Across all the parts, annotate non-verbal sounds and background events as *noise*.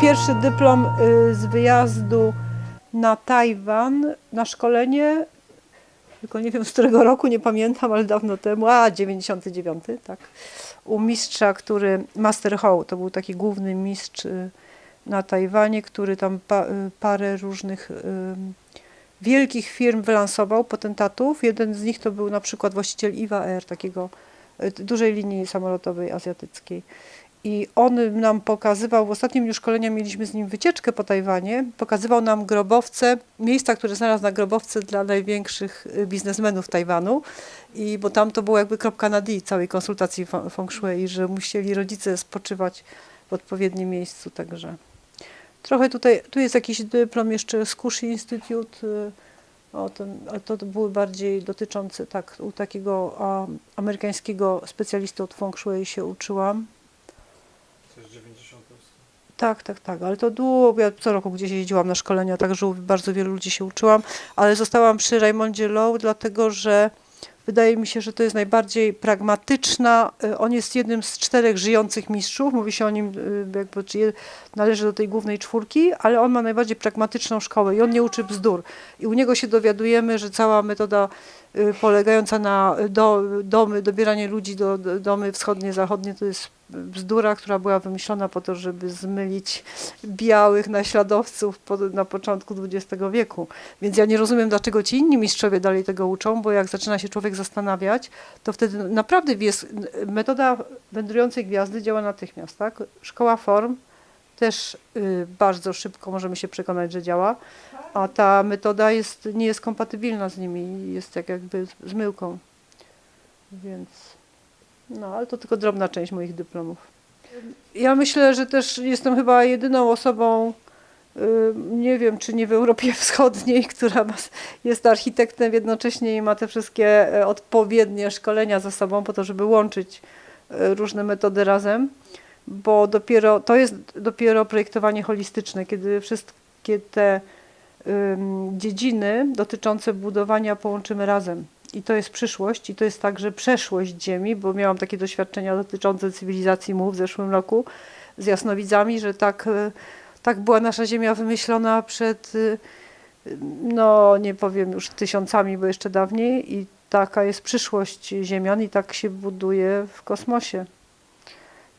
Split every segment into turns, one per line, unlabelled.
pierwszy dyplom y, z wyjazdu na Tajwan na szkolenie, tylko nie wiem z którego roku, nie pamiętam, ale dawno temu, a 99, tak, u mistrza, który, Master Ho, to był taki główny mistrz y, na Tajwanie, który tam pa, y, parę różnych wielkich firm wylansował, potentatów. Jeden z nich to był na przykład właściciel Iwa Air, takiego dużej linii samolotowej azjatyckiej. I on nam pokazywał, w ostatnim dniu szkolenia mieliśmy z nim wycieczkę po Tajwanie, pokazywał nam grobowce, miejsca, które znalazł na grobowce dla największych y, biznesmenów Tajwanu. I bo tam to było jakby kropka na D całej konsultacji fe- feng shui, że musieli rodzice spoczywać w odpowiednim miejscu, także trochę tutaj, tu jest jakiś dyplom jeszcze z Kushi Institute, y, o, to były bardziej dotyczące, tak, u takiego a, amerykańskiego specjalisty od feng shui się uczyłam.
To jest 90.
Tak, tak, tak, ale to długo, ja co roku gdzieś jeździłam na szkolenia, także bardzo wielu ludzi się uczyłam, ale zostałam przy Raymondzie Low, dlatego że wydaje mi się, że to jest najbardziej pragmatyczna, y, on jest jednym z czterech żyjących mistrzów, mówi się o nim, y, jakby, czy należy do tej głównej czwórki, ale on ma najbardziej pragmatyczną szkołę i on nie uczy bzdur. I u niego się dowiadujemy, że cała metoda y, polegająca na do, domy, dobieranie ludzi do, do domy wschodnie, zachodnie, to jest bzdura, która była wymyślona po to, żeby zmylić białych naśladowców na początku XX wieku. Więc ja nie rozumiem, dlaczego ci inni mistrzowie dalej tego uczą, bo jak zaczyna się człowiek zastanawiać, to wtedy naprawdę jest, metoda wędrującej gwiazdy działa natychmiast, tak? Szkoła form też y, bardzo szybko możemy się przekonać, że działa, a ta metoda jest, nie jest kompatybilna z nimi, jest jak jakby zmyłką. Więc, no, ale to tylko drobna część moich dyplomów. Ja myślę, że też jestem chyba jedyną osobą, nie wiem, czy nie w Europie *laughs* Wschodniej, która jest architektem jednocześnie i ma te wszystkie e, odpowiednie szkolenia ze sobą po to, żeby łączyć e, różne metody razem, bo dopiero to jest dopiero projektowanie holistyczne, kiedy wszystkie te dziedziny dotyczące budowania połączymy razem. I to jest przyszłość, i to jest także przeszłość Ziemi, bo miałam takie doświadczenia dotyczące cywilizacji mu w zeszłym roku z jasnowidzami, że tak, y, tak była nasza Ziemia wymyślona przed, y, no nie powiem już tysiącami, bo jeszcze dawniej, i taka jest przyszłość Ziemian, i tak się buduje w kosmosie.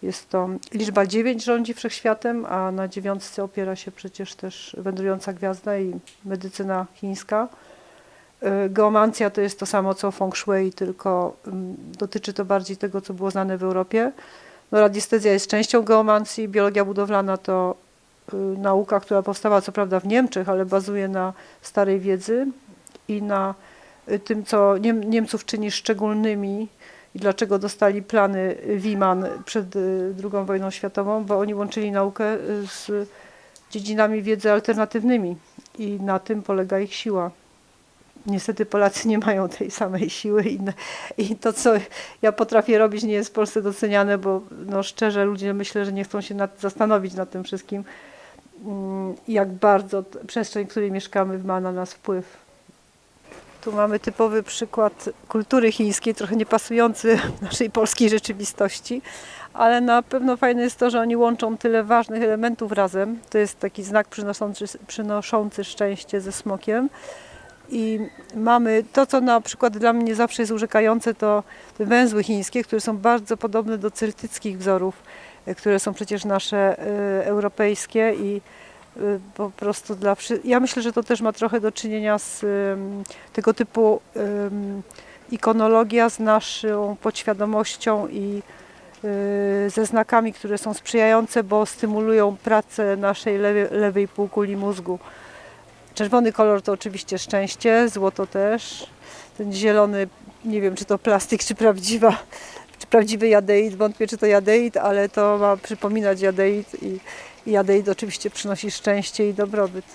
Jest to liczba 9 rządzi wszechświatem, a na dziewiątce opiera się przecież też wędrująca gwiazda i medycyna chińska. Y, Geomancja to jest to samo co feng shui, tylko ym, dotyczy to bardziej tego, co było znane w Europie. No, radiestezja jest częścią geomancji, biologia budowlana to nauka, która powstała co prawda w Niemczech, ale bazuje na starej wiedzy i na y, tym, co Niem Niemców czyni szczególnymi i dlaczego dostali plany Wiman przed y, II wojną światową, bo oni łączyli naukę y, z dziedzinami wiedzy alternatywnymi i na tym polega ich siła. Niestety Polacy nie mają tej samej siły i, i to, co ja potrafię robić, nie jest w Polsce doceniane, bo no, szczerze ludzie myślę, że nie chcą się nad, zastanowić nad tym wszystkim, jak bardzo przestrzeń, w której mieszkamy, ma na nas wpływ. Tu mamy typowy przykład kultury chińskiej, trochę niepasujący *laughs* naszej polskiej rzeczywistości, ale na pewno fajne jest to, że oni łączą tyle ważnych elementów razem. To jest taki znak przynoszący, przynoszący szczęście ze smokiem. I mamy to, co na przykład dla mnie zawsze jest urzekające, to te węzły chińskie, które są bardzo podobne do celtyckich wzorów, które są przecież nasze e, europejskie i e, po prostu dla Ja myślę, że to też ma trochę do czynienia z tego typu ikonologia z naszą podświadomością i ze znakami, które są sprzyjające, bo stymulują pracę naszej lewej, lewej półkuli mózgu. Czerwony kolor to oczywiście szczęście, złoto też. Ten zielony, nie wiem czy to plastik, czy prawdziwa, prawdziwy jadeit, wątpię czy to jadeit, ale to ma przypominać jadeit i, i jadeit oczywiście przynosi szczęście i dobrobyt.